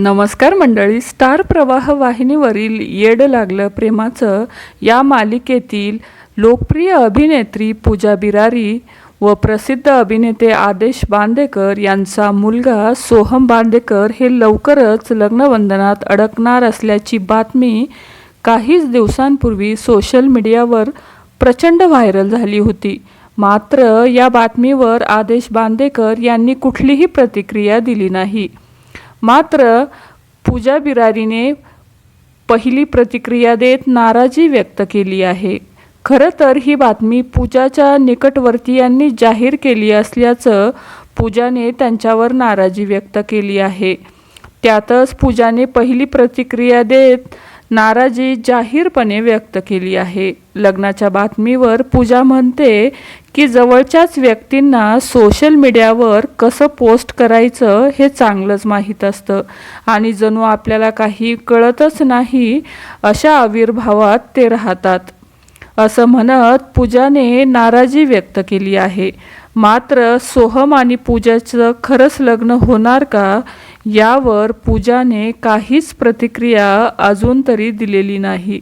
नमस्कार मंडळी स्टार प्रवाह वाहिनीवरील येड लागलं प्रेमाचं या मालिकेतील लोकप्रिय अभिनेत्री पूजा बिरारी व प्रसिद्ध अभिनेते आदेश बांदेकर यांचा मुलगा सोहम बांदेकर हे लवकरच लग्नबंधनात अडकणार असल्याची बातमी काहीच दिवसांपूर्वी सोशल मीडियावर प्रचंड व्हायरल झाली होती. मात्र या बातमीवर आदेश बांदेकर यांनी कुठलीही प्रतिक्रिया दिली नाही. मात्र पूजा बिरारीने पहिली प्रतिक्रिया देत नाराजी व्यक्त केली आहे. खरं तर ही बातमी पूजाच्या निकटवर्तीयांनी जाहीर केली असल्याचं पूजाने त्यांच्यावर नाराजी व्यक्त केली आहे. त्यातच पूजाने पहिली प्रतिक्रिया देत नाराजी जाहीरपणे व्यक्त केली आहे. लग्नाच्या बातमीवर पूजा म्हणते की जवळच्याच व्यक्तींना सोशल मीडियावर कसं पोस्ट करायचं हे चांगलंच माहीत असतं. आणि जणू आपल्याला काही कळतच नाही अशा आविर्भावात ते राहतात. असं म्हणत पूजाने नाराजी व्यक्त केली आहे. मात्र सोहम आणि पूजाचं खरंच लग्न होणार का? यावर पूजाने काहीच प्रतिक्रिया अजून तरी दिलेली नाही.